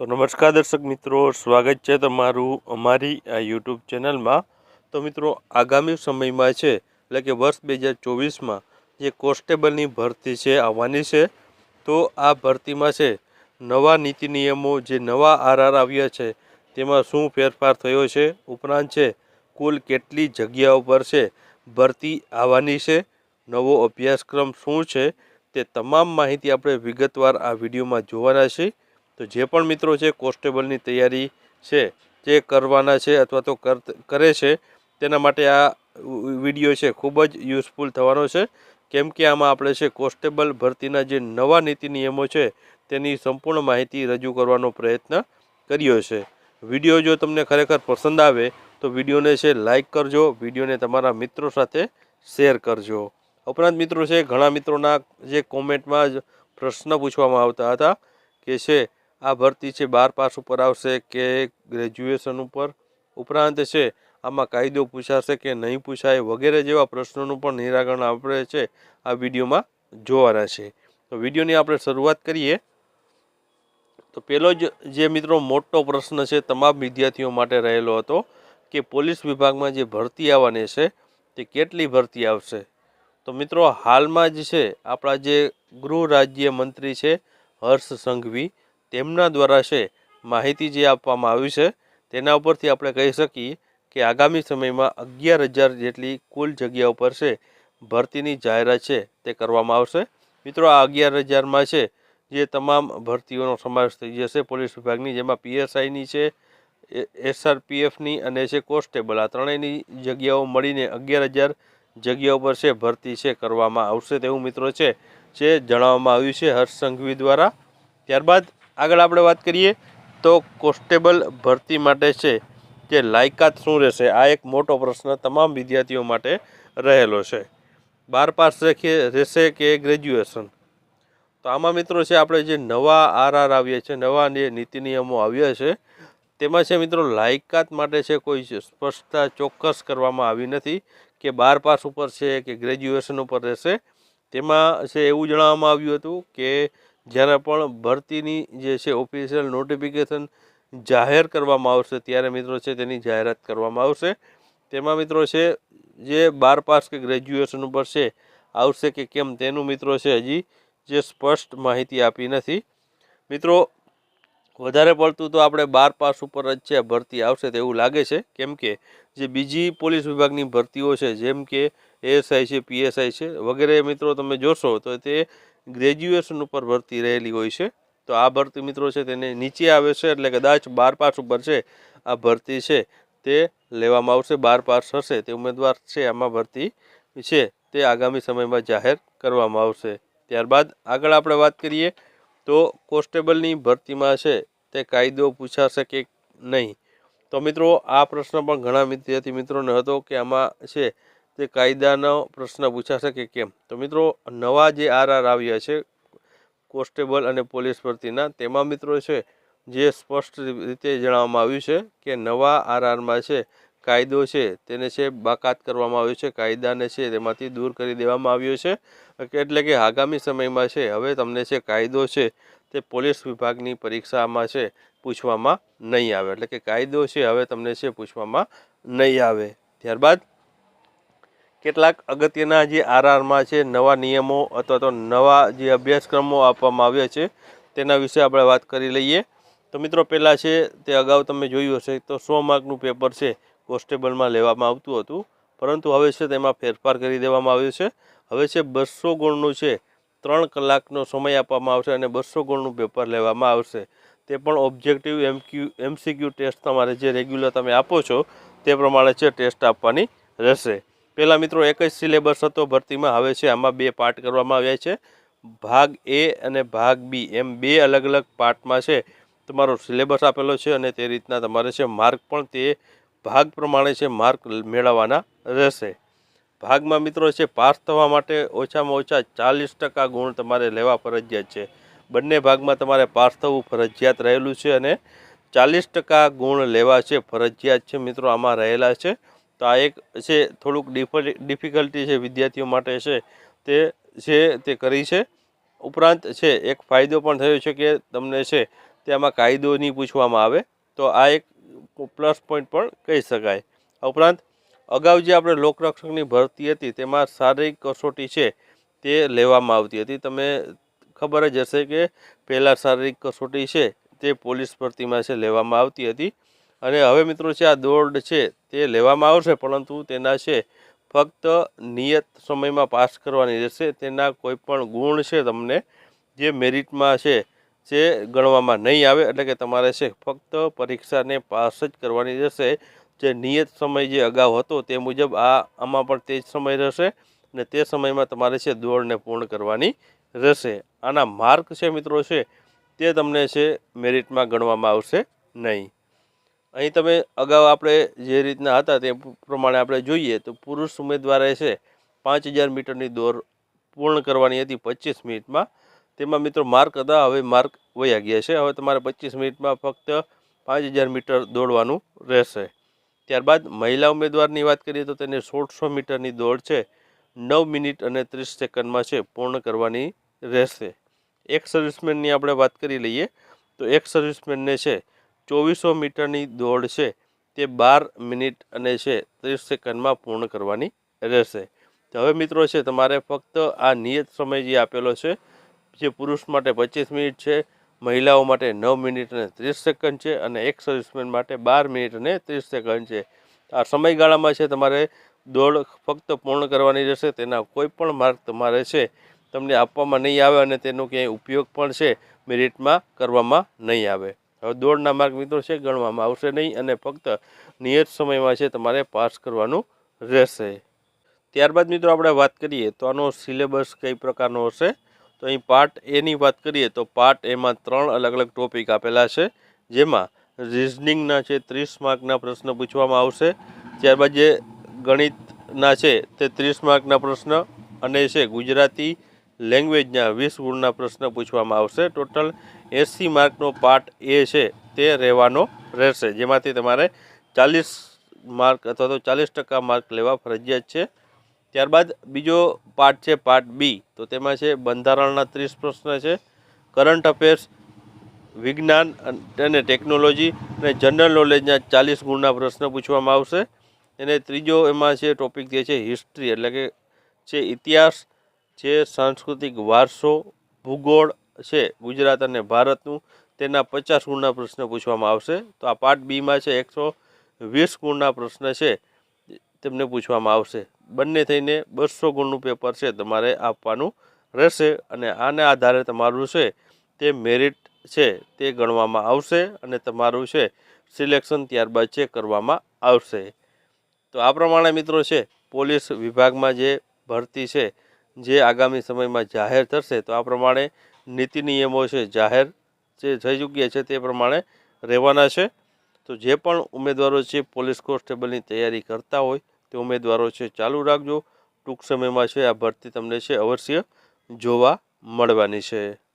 તો નમસ્કાર દર્શક મિત્રો, સ્વાગત છે તમારું અમારી આ યુટ્યુબ ચેનલમાં. તો મિત્રો, આગામી સમયમાં છે, એટલે કે વર્ષ બે હજાર ચોવીસમાં જે કોન્સ્ટેબલની ભરતી છે, આવવાની છે, તો આ ભરતીમાં છે, નવા નીતિ નિયમો, જે નવા આરઆર આવ્યા છે, તેમાં શું ફેરફાર થયો છે, ઉપરાંત છે, કુલ કેટલી જગ્યાઓ પર છે, ભરતી આવવાની છે, નવો અભ્યાસક્રમ શું છે, તે તમામ માહિતી આપણે વિગતવાર આ વિડીયોમાં જોવાના છીએ. તો જે પણ મિત્રો છે, કોન્સ્ટેબલની તૈયારી છે, જે કરવાના છે અથવા તો કર- છે, તેના માટે આ વીડિયો છે ખૂબ જ યુઝફુલ થવાનો છે. કેમ કે આમાં આપણે છે, કોન્સ્ટેબલ ભરતીના જે નવા નીતિ નિયમો છે, તેની સંપૂર્ણ માહિતી રજૂ કરવાનો પ્રયત્ન કર્યો છે. વીડિયો જો તમને ખરેખર પસંદ આવે, તો વિડીયોને છે, લાઈક કરજો, વિડીયોને તમારા મિત્રો સાથે શેર કરજો. ઉપરાંત મિત્રો છે, ઘણા મિત્રોના જે કોમેન્ટમાં જ પ્રશ્ન પૂછવામાં આવતા હતા કે છે આ ભરતી છે, બાર પાસ ઉપર આવશે કે ગ્રેજ્યુએશન ઉપર? ઉપરાંત છે, આમાં કાયદો પૂછાશે કે નહીં પૂછાય વગેરે જેવા પ્રશ્નોનું પણ નિરાકરણ આપણે છે, આ વિડીયોમાં જોવાના છે. તો વિડીયોની આપણે શરૂઆત કરીએ. તો પહેલો જ જે મિત્રો મોટો પ્રશ્ન છે, તમામ વિદ્યાર્થીઓ માટે રહેલો હતો કે પોલીસ વિભાગમાં જે ભરતી આવવાની છે, તે કેટલી ભરતી આવશે? તો મિત્રો, હાલમાં જ છે, આપણા જે ગૃહ રાજ્ય મંત્રી છે, હર્ષ સંઘવી તેમના દ્વારા છે માહિતી જે આપવામાં આવી છે, તેના ઉપરથી આપણે કહી શકીએ કે આગામી સમયમાં અગિયાર હજાર જેટલી કુલ જગ્યાઓ પર છે ભરતીની જાહેરાત છે તે કરવામાં આવશે. મિત્રો, આ અગિયાર હજારમાં છે જે તમામ ભરતીઓનો સમાવેશ થઈ જશે પોલીસ વિભાગની, જેમાં પીએસઆઈની છે એસઆરપીએફની અને છે કોન્સ્ટેબલ, આ ત્રણેયની જગ્યાઓ મળીને અગિયાર હજાર જગ્યાઓ પર છે ભરતી છે કરવામાં આવશે તેવું મિત્રો છે, જે જણાવવામાં આવ્યું છે હર્ષ સંઘવી દ્વારા. ત્યારબાદ આગળ આપણે વાત કરીએ તો કોન્સ્ટેબલ ભરતી માટે છે કે લાયકાત શું રહેશે? આ એક મોટો પ્રશ્ન તમામ વિદ્યાર્થીઓ માટે રહેલો છે. બાર પાસ રહેશે કે ગ્રેજ્યુએશન? તો આમાં મિત્રો છે, આપણે જે નવા આરઆર આવ્યા છે નવા નીતિ નિયમો આવ્યા છે, તેમાં છે મિત્રો લાયકાત માટે છે, કોઈ સ્પષ્ટતા ચોક્કસ કરવામાં આવી નથી કે બાર પાસ ઉપર છે કે ગ્રેજ્યુએશન ઉપર રહેશે. તેમાં છે, એવું જણાવવામાં આવ્યું હતું કે જ્યારે પણ ભરતીની જે છે ઓફિશિયલ નોટિફિકેશન જાહેર કરવામાં આવશે, ત્યારે મિત્રો છે તેની જાહેરાત કરવામાં આવશે. તેમાં મિત્રો છે, જે બાર પાસ કે ગ્રેજ્યુએશન ઉપર છે, આવશે કે કેમ તેનું મિત્રો છે હજી જે સ્પષ્ટ માહિતી આપી નથી. મિત્રો વધારે પડતું તો આપણે બાર પાસ ઉપર જ છે, ભરતી આવશે તેવું લાગે છે. કેમ કે જે બીજી પોલીસ વિભાગની ભરતીઓ છે, જેમ કે એએસઆઈ છે, પીએસઆઈ છે, વગેરે મિત્રો તમે જોશો તો તે ગ્રેજ્યુએશન ઉપર ભરતી રહેલી હોય છે. તો આ ભરતી મિત્રો છે તેને નીચે આવે છે, એટલે કદાચ બાર પાસ ઉપર છે, આ ભરતી છે તે લેવામાં આવશે, બાર પાસ હશે તે ઉમેદવાર છે, આમાં ભરતી છે તે આગામી સમયમાં જાહેર કરવામાં આવશે. ત્યારબાદ આગળ આપણે વાત કરીએ તો કોન્સ્ટેબલની ભરતીમાં છે તે કાયદો પૂછાશે કે નહીં? તો મિત્રો, આ પ્રશ્ન પણ ઘણા વિદ્યાર્થી મિત્રોને હતો કે આમાં છે તે કાયદાનો પ્રશ્ન પૂછાશે કે કેમ? તો મિત્રો, નવા જે આરઆર આવ્યા છે કોન્સ્ટેબલ અને પોલીસ ભરતીના, તેમાં મિત્રો છે, જે સ્પષ્ટ રીતે જણાવવામાં આવ્યું છે કે નવા આરઆરમાં છે કાયદો છે, તેને છે બાકાત કરવામાં આવ્યો છે, કાયદાને છે તેમાંથી દૂર કરી દેવામાં આવ્યો છે. એટલે કે આગામી સમયમાં છે, હવે તમને છે કાયદો છે, તે પોલીસ વિભાગની પરીક્ષામાં છે, પૂછવામાં નહીં આવે. એટલે કે કાયદો છે, હવે તમને છે પૂછવામાં નહીં આવે. ત્યારબાદ, કેટલાક અગત્યના જે આરઆરમાં છે, નવા નિયમો અથવા તો નવા જે અભ્યાસક્રમો આપવામાં આવ્યા છે, તેના વિશે આપણે વાત કરી લઈએ. તો મિત્રો, પહેલાં છે તે અગાઉ તમે જોયું હશે, તો સો માર્કનું પેપર છે કોન્સ્ટેબલમાં લેવામાં આવતું હતું. પરંતુ હવે છે તેમાં ફેરફાર કરી દેવામાં આવ્યો છે. હવે છે બસો ગુણનું છે, ત્રણ કલાકનો સમય આપવામાં આવશે અને બસો ગુણનું પેપર લેવામાં આવશે. તે પણ ઓબ્જેક્ટિવ એમક્યુ, એમસીક્યુ ટેસ્ટ તમારે જે રેગ્યુલર તમે આપો છો, તે પ્રમાણે છે ટેસ્ટ આપવાની રહેશે. પહેલાં મિત્રો એક જ સિલેબસ હતો ભરતીમાં. હવે છે આમાં બે પાર્ટ કરવામાં આવ્યા છે. ભાગ એ અને ભાગ બી. એમ બે અલગ અલગ પાર્ટમાં છે તમારો સિલેબસ આપેલો છે અને તે રીતના તમારે છે માર્ક પણ તે ભાગ પ્રમાણે છે માર્ક મેળવવાના રહેશે. ભાગમાં મિત્રો છે પાસ થવા માટે ઓછામાં ઓછા ચાલીસ ટકા ગુણ તમારે લેવા ફરજિયાત છે. બંને ભાગમાં તમારે પાસ થવું ફરજિયાત રહેલું છે અને ચાલીસ ટકા ગુણ લેવા છે ફરજિયાત છે મિત્રો આમાં રહેલા છે. તો આ એક છે થોડુંક ડિફિકલ્ટી છે વિદ્યાર્થીઓ માટે છે તે છે તે કરી છે. ઉપરાંત છે એક ફાયદો પણ થયો છે કે તમને છે તેમાં કાયદો નહીં પૂછવામાં આવે. તો આ એક પ્લસ પોઈન્ટ પણ કહી શકાય. આ ઉપરાંત, અગાઉ જે આપણે લોકરક્ષકની ભરતી હતી, તેમાં શારીરિક કસોટી છે, તે લેવામાં આવતી હતી. તમે ખબર જ હશે કે પહેલાં શારીરિક કસોટી છે, તે પોલીસ ભરતીમાં છે, લેવામાં આવતી હતી. અને હવે મિત્રો છે, આ દોડ છે, તે લેવામાં આવશે, પરંતુ તેના છે, ફક્ત નિયત સમયમાં પાસ કરવાની રહેશે. તેના કોઈ પણ ગુણ છે તમને, જે મેરિટમાં છે જે ગણવામાં નહીં આવે એટલે કે તમારે છે ફક્ત પરીક્ષાને પાસ જ કરવાની રહેશે. જે નિયત સમય જે અગાઉ હતો તે મુજબ આ આમાં પણ તે જ સમય રહેશે અને તે સમયમાં તમારે છે દોડને પૂર્ણ કરવાની રહેશે. આના માર્ક છે મિત્રો છે તે તમને છે મેરિટમાં ગણવામાં આવશે નહીં. અહીં તમે અગાઉ આપણે જે રીતના હતા તે પ્રમાણે આપણે જોઈએ તો પુરુષ ઉમેદવારે છે પાંચ હજાર મીટરની દોડ પૂર્ણ કરવાની હતી પચીસ મિનિટમાં. તેમાં મિત્રો માર્ક હતા, હવે માર્ક વયા ગયા છે. હવે તમારે પચીસ મિનિટમાં ફક્ત પાંચ હજાર મીટર દોડવાનું રહેશે. ત્યારબાદ મહિલા ઉમેદવારની વાત કરીએ તો તેને સોળસો મીટરની દોડ છે. નવ મિનિટ અને ત્રીસ સેકન્ડમાં છે, પૂર્ણ કરવાની રહેશે. એક સર્વિસમેનની આપણે વાત કરી લઈએ, તો એક સર્વિસમેનને છે, ચોવીસો મીટરની દોડ છે. તે બાર મિનિટ અને છે, ત્રીસ સેકન્ડમાં પૂર્ણ કરવાની રહેશે. તો હવે મિત્રો છે, તમારે ફક્ત આ નિયત સમય જે આપેલો છે જે પુરુષ માટે પચીસ મિનિટ છે, મહિલાઓ માટે નવ મિનિટ અને ત્રીસ સેકન્ડ છે અને એક સર્વિસમેન માટે બાર મિનિટ અને ત્રીસ સેકન્ડ છે. આ સમયગાળામાં છે તમારે દોડ ફક્ત પૂર્ણ કરવાની રહેશે, તેના કોઈ પણ માર્ક તમારે છે, તમને આપવામાં નહીં આવે અને તેનો ક્યાંય ઉપયોગ પણ છે મેરિટમાં કરવામાં નહીં આવે. હવે દોડના માર્ક મિત્રો છે, ગણવામાં આવશે નહીં અને ફક્ત નિયત સમયમાં છે તમારે પાસ કરવાનું રહેશે. ત્યારબાદ મિત્રો આપણે વાત કરીએ તો આનો સિલેબસ કઈ પ્રકારનો હશે? તો અહીં પાર્ટ એની વાત કરીએ તો પાર્ટ એમાં ત્રણ અલગ અલગ ટોપિક આપેલા છે, જેમાં રિઝનિંગના છે, ત્રીસ માર્કના પ્રશ્ન પૂછવામાં આવશે, ત્યારબાદ જે ગણિતના છે તે ત્રીસ માર્કના પ્રશ્ન અને છે ગુજરાતી લેંગ્વેજના વીસ ગુણના પ્રશ્ન પૂછવામાં આવશે. ટોટલ એંસી માર્કનો પાર્ટ એ છે તે રહેવાનો રહેશે, જેમાંથી તમારે ચાલીસ માર્ક અથવા તો ચાલીસ ટકા માર્ક લેવા ફરજિયાત છે. ત્યારબાદ બીજો પાર્ટ છે પાર્ટ બી તો તેમાં છે બંધારણના ત્રીસ પ્રશ્ન છે. કરંટ અફેર્સ વિજ્ઞાન અને ટેકનોલોજી અને જનરલ નોલેજના ચાલીસ ગુણના પ્રશ્ન પૂછવામાં આવશે. અને ત્રીજો એમાં છે ટોપિક જે છે હિસ્ટ્રી એટલે કે છે ઇતિહાસ, છે સાંસ્કૃતિક વારસો, ભૂગોળ છે ગુજરાત અને ભારતનું. તેના પચાસ ગુણના પ્રશ્ન પૂછવામાં આવશે. તો આ પાર્ટ બીમાં છે એકસો વીસ ગુણના પ્રશ્ન છે. તેમને પૂછવામાં આવશે. બંને થઈને બસો ગુણનું પેપર છે તમારે આપવાનું રહેશે અને આને આધારે તમારું છે તે મેરિટ છે તે ગણવામાં આવશે અને તમારું છે સિલેક્શન ત્યારબાદ છે કરવામાં આવશે. તો આ પ્રમાણે મિત્રો છે, પોલીસ વિભાગમાં જે ભરતી છે, જે આગામી સમયમાં જાહેર થશે, તો આ પ્રમાણે નીતિ નિયમો છે જાહેર જે થઈ ચૂક્યા છે તે પ્રમાણે રહેવાના છે. તો જે પણ ઉમેદવારો છે, પોલીસ કોન્સ્ટેબલની તૈયારી કરતા હોય તે ઉમેદવારો છે. ચાલુ રાખજો. ટૂંક સમયમાં છે આ ભરતી તમને છે અવશ્ય જોવા મળવાની છે.